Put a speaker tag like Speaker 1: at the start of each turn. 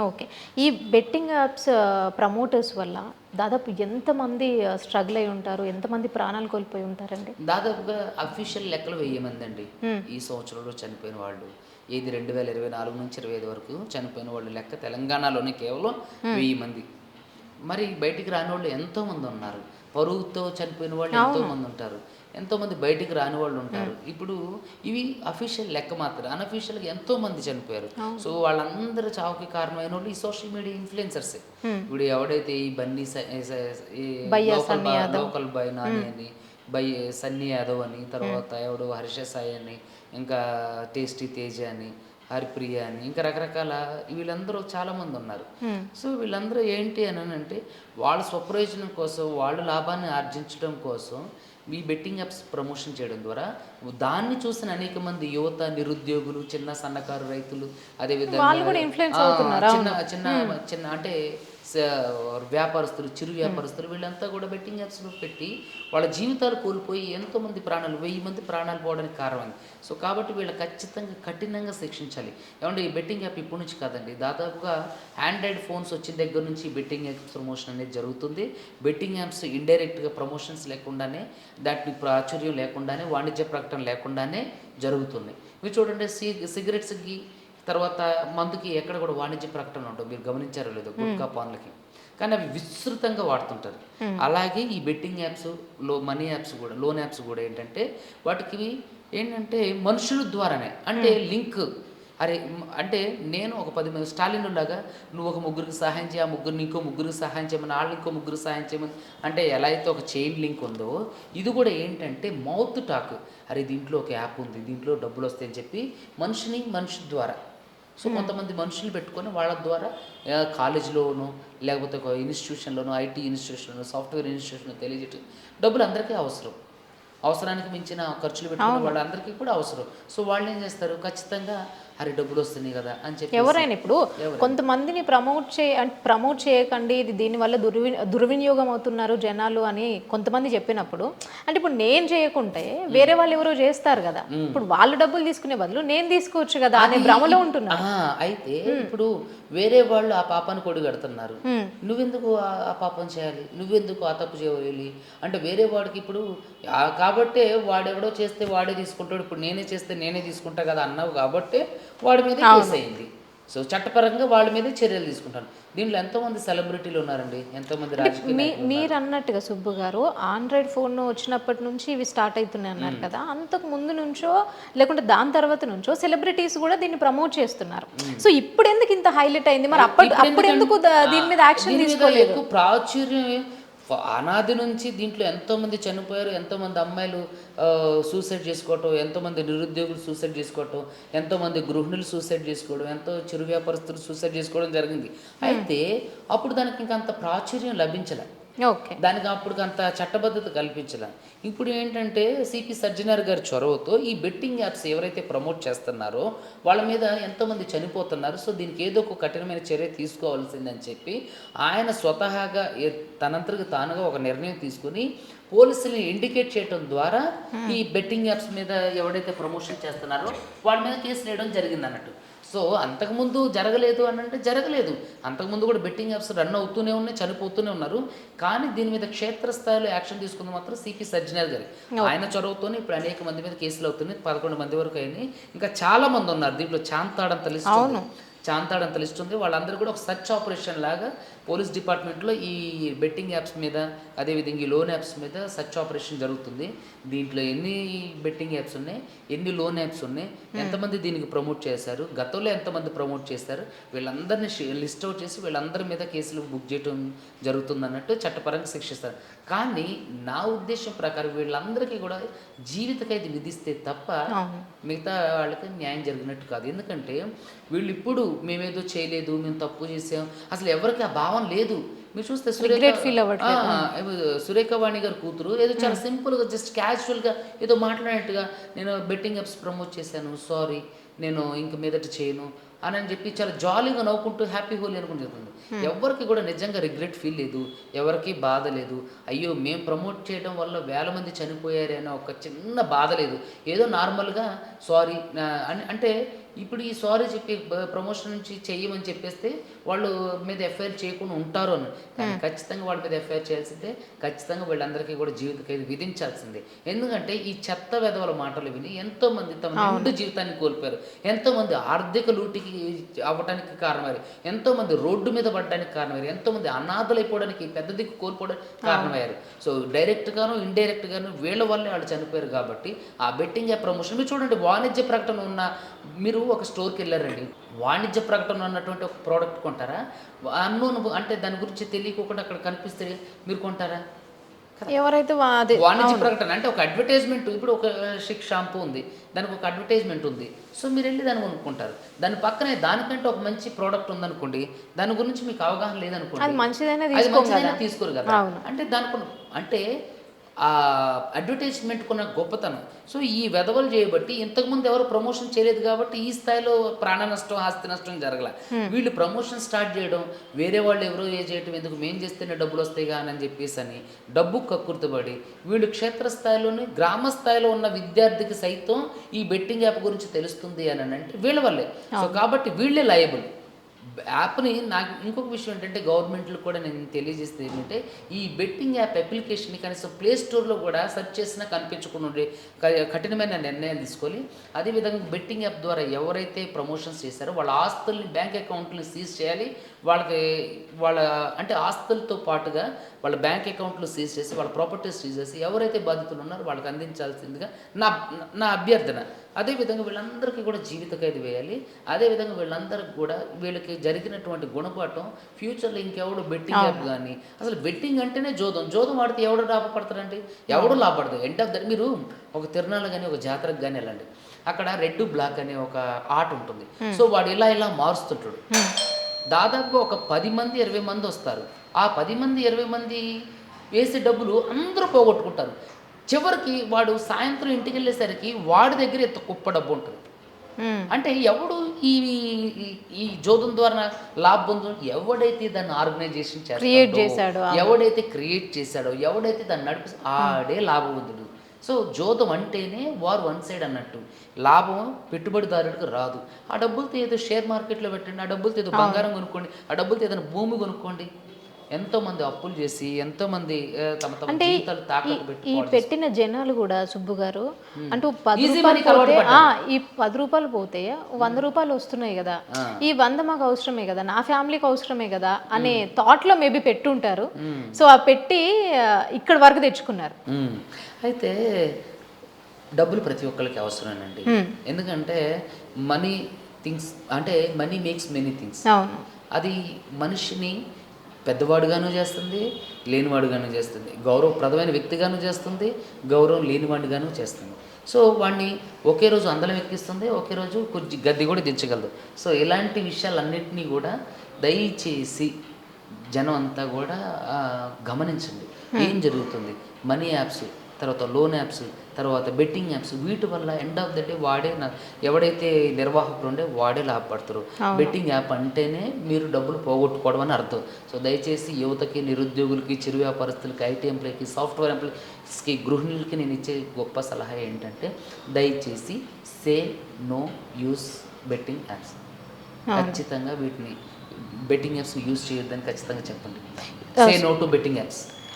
Speaker 1: Okay. ఈ betting apps promoters వల్ల దాదాపు ఎంతమంది స్ట్రగుల్ అయి ఉంటారు? ఎంతమంది ప్రాణాలు కోల్పోయి ఉంటారండి?
Speaker 2: దాదాపుగా అఫీషియల్ లెక్కలు వెయ్యి మంది అండి. ఈ సంవత్సరంలో చనిపోయిన వాళ్ళు ఏది రెండు వేల ఇరవై నాలుగు నుంచి ఇరవై ఐదు వరకు చనిపోయిన వాళ్ళు లెక్క తెలంగాణలోనే కేవలం వెయ్యి మంది. మరి బయటికి రాని వాళ్ళు ఎంతో మంది ఉన్నారు. పరువుతో చనిపోయిన వాళ్ళు ఎంతో మంది ఉంటారు. ఎంతో మంది బయటికి రాని వాళ్ళు ఉంటారు. ఇప్పుడు ఇవి అఫీషియల్ లెక్క మాత్రం అన్అఫీషియల్గా ఎంతో మంది చనిపోయారు సో వాళ్ళందరూ చావుకి కారణమైన వాళ్ళు ఈ సోషల్ మీడియా ఇన్ఫ్లుయెన్సర్సే. ఇప్పుడు ఎవడైతే ఈ బన్నీ లోకల్ బా- నాని అని బై సన్నీ యాదవ్ అని తర్వాత ఎవడు హర్ష సాయి అని ఇంకా టేస్టీ తేజ అని హరిప్రియ అని ఇంకా రకరకాల వీళ్ళందరూ చాలా మంది ఉన్నారు సో వీళ్ళందరూ ఏంటి అని అంటే వాళ్ళ స్వప్రయోజనం కోసం వాళ్ళు లాభాన్ని ఆర్జించడం కోసం ఈ బెట్టింగ్ యాప్స్ ప్రమోషన్ చేయడం ద్వారా దాన్ని చూసిన అనేక మంది యువత నిరుద్యోగులు చిన్న సన్నకారు రైతులు అదేవిధంగా చిన్న చిన్న చిన్న అంటే వ్యాపారస్తులు చిరు వ్యాపారస్తులు వీళ్ళంతా కూడా బెట్టింగ్ యాప్స్లో పెట్టి వాళ్ళ జీవితాలు కోల్పోయి ఎంతో మంది ప్రాణాలు వెయ్యి మంది ప్రాణాలు పోవడానికి కారణం సో కాబట్టి వీళ్ళు ఖచ్చితంగా కఠినంగా శిక్షించాలి. ఏమంటే ఈ బెట్టింగ్ యాప్ ఇప్పటి నుంచి కాదండి. దాదాపుగా ఆండ్రాయిడ్ ఫోన్స్ వచ్చిన దగ్గర నుంచి బెట్టింగ్ యాప్స్ ప్రమోషన్ అనేది జరుగుతుంది. బెట్టింగ్ యాప్స్ ఇండైరెక్ట్గా ప్రమోషన్స్ లేకుండానే దాటిని ప్రాచుర్యం లేకుండానే వాణిజ్య ప్రకటన లేకుండానే జరుగుతుంది మీరు చూడండి సి సిగరెట్స్కి తర్వాత మందుకి ఎక్కడ కూడా వాణిజ్య ప్రకటన ఉంటుంది మీరు గమనించారో లేదో గుట్కా పాన్లకి. కానీ అవి విస్తృతంగా వాడుతుంటారు. అలాగే ఈ బెట్టింగ్ యాప్స్లో మనీ యాప్స్ కూడా లోన్ యాప్స్ కూడా ఏంటంటే వాటికి ఏంటంటే మనుషుల ద్వారానే. అంటే లింక్. అరే అంటే నేను ఒక పది మంది స్టాలిన్ లాగా నువ్వు ఒక ముగ్గురికి సహాయం చేయ ఆ ముగ్గురిని ఇంకో ముగ్గురికి సహాయం చేయమని వాళ్ళు ఇంకో ముగ్గురు సహాయం చేయమని అంటే ఎలా అయితే ఒక చైన్ లింక్ ఉందో ఇది కూడా ఏంటంటే మౌత్ టాక్. అరే దీంట్లో ఒక యాప్ ఉంది దీంట్లో డబ్బులు వస్తాయని చెప్పి మనిషిని మనిషి ద్వారా సో కొంతమంది మనుషులు పెట్టుకొని వాళ్ళ ద్వారా కాలేజీలోను లేకపోతే ఒక ఇన్స్టిట్యూషన్లోను ఐటీ ఇన్స్టిట్యూషన్లో సాఫ్ట్వేర్ ఇన్స్టిట్యూషన్లో తెలియజేయటం డబ్బులు అందరికీ అవసరం. అవసరానికి మించిన ఖర్చులు పెట్టుకున్న వాళ్ళందరికీ కూడా అవసరం. సో వాళ్ళు ఏం చేస్తారు? ఖచ్చితంగా అరే డబ్బులు వస్తున్నాయి కదా అని చెప్పి
Speaker 1: ఎవరైనా ఇప్పుడు కొంతమందిని ప్రమోట్ చే ప్రమోట్ చేయకండి ఇది దీనివల్ల దుర్వి దుర్వినియోగం అవుతున్నారు జనాలు అని కొంతమంది చెప్పినప్పుడు అంటే ఇప్పుడు నేను చేయకుంటే వేరే వాళ్ళు ఎవరో చేస్తారు కదా. ఇప్పుడు వాళ్ళు డబ్బులు తీసుకునే బదులు నేను తీసుకోవచ్చు కదా అనే భ్రమలో ఉంటున్నారు.
Speaker 2: ఆ, అయితే ఇప్పుడు వేరే వాళ్ళు ఆ పాపాన్ని కొడి కడుతున్నారు. నువ్వెందుకు ఆ పాపం చేయాలి? నువ్వెందుకు ఆ తప్పు చేయాలి అంటే వేరే వాడికి ఇప్పుడు కాబట్టే వాడెవడో చేస్తే వాడే తీసుకుంటాడు ఇప్పుడు నేనే చేస్తే నేనే తీసుకుంటా కదా అన్నావు కాబట్టే వాడి మీద కేసు అయింది సో చట్టపరంగా వాళ్ళ మీద చర్యలు తీసుకుంటాను. దీంట్లో ఎంతోమంది సెలబ్రిటీలు ఉన్నారండి? ఎంతోమంది రాజకీయ
Speaker 1: మీరు అన్నట్టుగా సుబ్బు గారు ఆండ్రాయిడ్ ఫోన్ వచ్చినప్పటి నుంచి ఇవి స్టార్ట్ అవుతున్నాయి అన్నారు కదా అంతకు ముందు నుంచో లేకుంటే దాని తర్వాత నుంచో సెలబ్రిటీస్ కూడా దీన్ని ప్రమోట్ చేస్తున్నారు. సో ఇప్పుడు ఎందుకు ఇంత హైలైట్ అయింది? మరి అప్పుడు ఎందుకు దీని మీద యాక్షన్ తీసుకోలేదు?
Speaker 2: ప్రాచుర్యం అనాది నుంచి దీంట్లో ఎంతో మంది చనిపోయారు ఎంతో మంది అమ్మాయిలు సూసైడ్ చేసుకోవటం ఎంతో మంది నిరుద్యోగులు సూసైడ్ చేసుకోవటం ఎంతో మంది గృహిణులు సూసైడ్ చేసుకోవడం ఎంతో చిరు వ్యాపారస్తులు సూసైడ్ చేసుకోవడం జరిగింది. అయితే అప్పుడు దానికి ఇంకా అంత ప్రాచుర్యం లభించలే. దానికి అప్పుడు అంత చట్టబద్ధత కల్పించలే. ఇప్పుడు ఏంటంటే సిపి సజ్జనార్ గారి చొరవతో ఈ బెట్టింగ్ యాప్స్ ఎవరైతే ప్రమోట్ చేస్తున్నారో వాళ్ళ మీద ఎంతోమంది చనిపోతున్నారు. సో దీనికి ఏదో ఒక కఠినమైన చర్య తీసుకోవాల్సిందని చెప్పి ఆయన స్వతహాగా తనంతరకు తానుగా ఒక నిర్ణయం తీసుకుని పోలీసుల్ని ఇండికేట్ చేయడం ద్వారా ఈ బెట్టింగ్ యాప్స్ మీద ఎవడైతే ప్రమోషన్ చేస్తున్నారో వాళ్ళ మీద కేసు వేయడం జరిగింది అన్నట్టు సో అంతకుముందు జరగలేదు అని అంటే జరగలేదు. అంతకుముందు కూడా బెట్టింగ్ యాప్స్ రన్ అవుతూనే ఉన్నాయి చనిపోతూనే ఉన్నారు. కానీ దీని మీద క్షేత్రస్థాయిలో యాక్షన్ తీసుకుంది మాత్రం సిపి సజ్జనర్ గారి. ఆయన చొరవతోనే ఇప్పుడు అనేక మంది మీద కేసులు అవుతున్నాయి పదకొండు మంది వరకు అయినాయి. ఇంకా చాలా మంది ఉన్నారు. దీంట్లో చాంతాడంత లిస్ట్. చాంతాడంత లిస్ట్ ఉంది. వాళ్ళందరూ కూడా ఒక సర్చ్ ఆపరేషన్ లాగా పోలీస్ డిపార్ట్మెంట్లో ఈ బెట్టింగ్ యాప్స్ మీద అదేవిధంగా ఈ లోన్ యాప్స్ మీద సర్చ్ ఆపరేషన్ జరుగుతుంది. దీంట్లో ఎన్ని బెట్టింగ్ యాప్స్ ఉన్నాయి ఎన్ని లోన్ యాప్స్ ఉన్నాయి ఎంతమంది దీనికి ప్రమోట్ చేశారు గతంలో ఎంతమంది ప్రమోట్ చేశారు వీళ్ళందరినీ లిస్ట్ అవుట్ చేసి వీళ్ళందరి మీద కేసులు బుక్ చేయడం జరుగుతుంది అన్నట్టు చట్టపరంగా శిక్షిస్తారు. కానీ నా ఉద్దేశం ప్రకారం వీళ్ళందరికీ కూడా జీవిత ఖైదు విధిస్తే తప్ప మిగతా వాళ్ళకి న్యాయం జరిగినట్టు కాదు. ఎందుకంటే వీళ్ళు ఇప్పుడు మేమేదో చేయలేదు మేము తప్పు చేసాం అసలు ఎవరికి ఆ భావం లేదు మీరు చూస్తే సురేఖ ఏమో సురేఖ వాణి గారి కూతురు. ఏదో చాలా సింపుల్గా జస్ట్ క్యాజువల్గా ఏదో మాట్లాడినట్టుగా నేను బెట్టింగ్ యాప్స్ ప్రమోట్ చేశాను సారీ నేను ఇంక మీదట చేయను అని అని చెప్పి చాలా జాలీగా నవ్వుకుంటూ హ్యాపీ హోలీ అనుకుని చెప్తుంది. ఎవరికి కూడా నిజంగా రిగ్రెట్ ఫీల్ లేదు ఎవరికి బాధ లేదు. అయ్యో మేము ప్రమోట్ చేయడం వల్ల వేల మంది చనిపోయారు అనే ఒక చిన్న బాధ లేదు. ఏదో నార్మల్గా సారీ అంటే ఇప్పుడు ఈ సారీ చెప్పి ప్రమోషన్ నుంచి చెయ్యమని చెప్పేస్తే వాళ్ళు మీద ఎఫ్ఐఆర్ చేయకుండా ఉంటారు అని కానీ ఖచ్చితంగా వాళ్ళ మీద ఎఫ్ఐఆర్ చేయాల్సిందే. ఖచ్చితంగా వీళ్ళందరికీ కూడా జీవిత ఖైదు విధించాల్సిందే. ఎందుకంటే ఈ చెత్త వెధవల మాటలు విని ఎంతో మంది తమ నిండు జీవితాన్ని కోల్పోయారు. ఎంతో మంది ఆర్థిక లూటికి అవ్వడానికి కారణమయ్యారు. ఎంతో మంది రోడ్డు మీద పడడానికి కారణమయ్యారు. ఎంతో మంది అనాథలైపోవడానికి పెద్ద దిక్కు కోల్పోవడానికి కారణమయ్యారు. సో డైరెక్ట్ గాను ఇండైరెక్ట్ గాను వీళ్ళ వల్లే వాళ్ళు చనిపోయారు కాబట్టి ఆ బెట్టింగ్ యాప్ ప్రమోషన్ మీరు చూడండి వాణిజ్య ప్రకటన ఉన్న మీరు ఒక స్టోర్కి వెళ్ళారండి. వాణిజ్య ప్రకటన ఉన్నటువంటి ఒక ప్రోడక్ట్ కొంటారా? అన్నోన్ అంటే దాని గురించి తెలియకోకుండా అక్కడ కనిపిస్తే మీరు కొంటారా?
Speaker 1: ఎవరైతే
Speaker 2: వాణిజ్య ప్రకటన అంటే ఒక అడ్వర్టైజ్మెంట్ ఇప్పుడు ఒక షిక్ షాంపూ ఉంది దానికి ఒక అడ్వర్టైజ్మెంట్ ఉంది. సో మీరు వెళ్ళి దాన్ని కొనుక్కుంటారు. దాని పక్కనే దానికంటే ఒక మంచి ప్రోడక్ట్ ఉందనుకోండి దాని గురించి మీకు అవగాహన లేదనుకోండి
Speaker 1: అది మంచిదైనా
Speaker 2: తీసుకోరు కదా. అంటే దానికి అంటే ఆ అడ్వర్టైజ్మెంట్ కొన్న గొప్పతనం. సో ఈ వెధవలు చేయబట్టి ఇంతకుముందు ఎవరు ప్రమోషన్ చేయలేదు కాబట్టి ఈ స్థాయిలో ప్రాణ నష్టం ఆస్తి నష్టం జరగల. వీళ్ళు ప్రమోషన్ స్టార్ట్ చేయడం వేరే వాళ్ళు ఎవరో ఏ చేయటం ఎందుకు మేం చేస్తేనే డబ్బులు వస్తాయి కానీ అని చెప్పేసి అని డబ్బు కక్కుర్తుపడి వీళ్ళు క్షేత్రస్థాయిలోని గ్రామ స్థాయిలో ఉన్న విద్యార్థికి సైతం ఈ బెట్టింగ్ యాప్ గురించి తెలుస్తుంది అని అంటే వీళ్ళ వల్లే. సో కాబట్టి వీళ్ళే లయబుల్ యాప్ని నాకు ఇంకొక విషయం ఏంటంటే గవర్నమెంట్లు కూడా నేను తెలియజేస్తే ఏంటంటే ఈ బెట్టింగ్ యాప్ అప్లికేషన్ని కనీసం ప్లే స్టోర్లో కూడా సెర్చ్ చేసినా కనిపించకుండా ఉండే క- కఠినమైన నిర్ణయం తీసుకోవాలి. అదేవిధంగా బెట్టింగ్ యాప్ ద్వారా ఎవరైతే ప్రమోషన్స్ చేశారో వాళ్ళ ఆస్తుల్ని బ్యాంక్ అకౌంట్ని సీజ్ చేయాలి. వాళ్ళకి వాళ్ళ అంటే ఆస్తులతో పాటుగా వాళ్ళ బ్యాంక్ అకౌంట్లు సీజ్ చేసి వాళ్ళ ప్రాపర్టీస్ సీజ్ చేసి ఎవరైతే బాధితులు ఉన్నారో వాళ్ళకి అందించాల్సిందిగా నా నా అభ్యర్థన. అదేవిధంగా వీళ్ళందరికీ కూడా జీవిత ఖైదు వేయాలి. అదేవిధంగా వీళ్ళందరికీ కూడా వీళ్ళకి జరిగినటువంటి గుణపాఠం ఫ్యూచర్లో ఇంకెవడు బెట్టింగ్ యాప్ కానీ అసలు బెట్టింగ్ అంటేనే జోదం. జోదం ఆడితే ఎవడు లాభపడతారండి ఎవడు లాభపడదు ఎండ్ ఆఫ్ మీరు ఒక తిరునాళ్ళు కానీ ఒక జాతరకు కానీ వెళ్ళండి. అక్కడ రెడ్ బ్లాక్ అనే ఒక ఆట ఉంటుంది. సో వాడు ఇలా ఇలా మారుస్తుంటాడు. దాదాపుగా ఒక పది మంది ఇరవై మంది వస్తారు. ఆ పది మంది ఇరవై మంది వేసే డబ్బులు అందరూ పోగొట్టుకుంటారు. చివరికి వాడు సాయంత్రం ఇంటికి వెళ్ళేసరికి వాడి దగ్గర ఎంత కుప్ప డబ్బు ఉంటుంది. అంటే ఎవడు ఈ ఈ- జోదం ద్వారా లాభం పొందు ఎవడైతే దాన్ని ఆర్గనైజేషన్
Speaker 1: Create చేశాడో.
Speaker 2: ఎవడైతే క్రియేట్ చేశాడో ఎవడైతే దాన్ని నడిపి ఆడే లాభవంతుడు. సో జోదం అంటేనే వారు వన్ సైడ్ అన్నట్టు. లాభం పెట్టుబడిదారుడికి రాదు. ఆ డబ్బులతో ఏదో షేర్ మార్కెట్లో పెట్టండి ఆ డబ్బులతో ఏదో బంగారం కొనుక్కోండి ఆ డబ్బులతో ఏదైనా భూమి కొనుక్కోండి ఎంతో మంది అప్పులు చేసి ఎంతో మంది ఆ, తమ తమ
Speaker 1: అంటే
Speaker 2: జీవితాలు తాకట్టు
Speaker 1: ఈ
Speaker 2: పెట్టి
Speaker 1: పెట్టిన జనాలు కూడా సుబ్బు గారు అంటే పది రూపాయలు పోతే ఈ పది రూపాయలు పోతే వంద రూపాయలు వస్తున్నాయి కదా. ఈ వంద మాకు అవసరమే కదా నా ఫ్యామిలీకి అవసరమే కదా అనే థాట్లో మేబీ పెట్టుంటారు. సో ఆ పెట్టి ఇక్కడ వరకు తెచ్చుకున్నారు.
Speaker 2: అయితే డబ్బులు ప్రతి ఒక్కరికి అవసరమేనండి. ఎందుకంటే మనీ థింగ్స్ అంటే మనీ మేక్స్ మెనీ థింగ్స్ అది మనిషిని పెద్దవాడుగాను చేస్తుంది లేనివాడుగాను చేస్తుంది. గౌరవప్రదమైన వ్యక్తిగాను చేస్తుంది గౌరవం లేనివాడిగాను చేస్తుంది. సో వాడిని ఒకే రోజు అందలం ఎక్కిస్తుంది ఒకే రోజు కుర్చీ గద్దె కూడా దించగలదు. సో ఇలాంటి విషయాలన్నింటినీ కూడా దయచేసి జనం అంతా కూడా గమనించండి. ఏం జరుగుతుంది? మనీ యాప్స్ తర్వాత లోన్ యాప్స్ తర్వాత బెట్టింగ్ యాప్స్ వీటి వల్ల ఎండ్ ఆఫ్ ద డే వాడే ఎవడైతే నిర్వాహకులు ఉండే వాడే లాభపడతారు. బెట్టింగ్ యాప్ అంటేనే మీరు డబ్బులు పోగొట్టుకోవడం అని అర్థం. సో దయచేసి యువతకి నిరుద్యోగులకి చిరు వ్యాపారస్తులకి ఐటీ ఎంప్లాయీకి సాఫ్ట్వేర్ ఎంప్లాయీస్కి గృహిణులకి నేను ఇచ్చే గొప్ప సలహా ఏంటంటే దయచేసి say no use betting apps ఖచ్చితంగా వీటిని బెట్టింగ్ యాప్స్ యూస్ చేయొద్దని ఖచ్చితంగా చెప్పండి. Say no to betting apps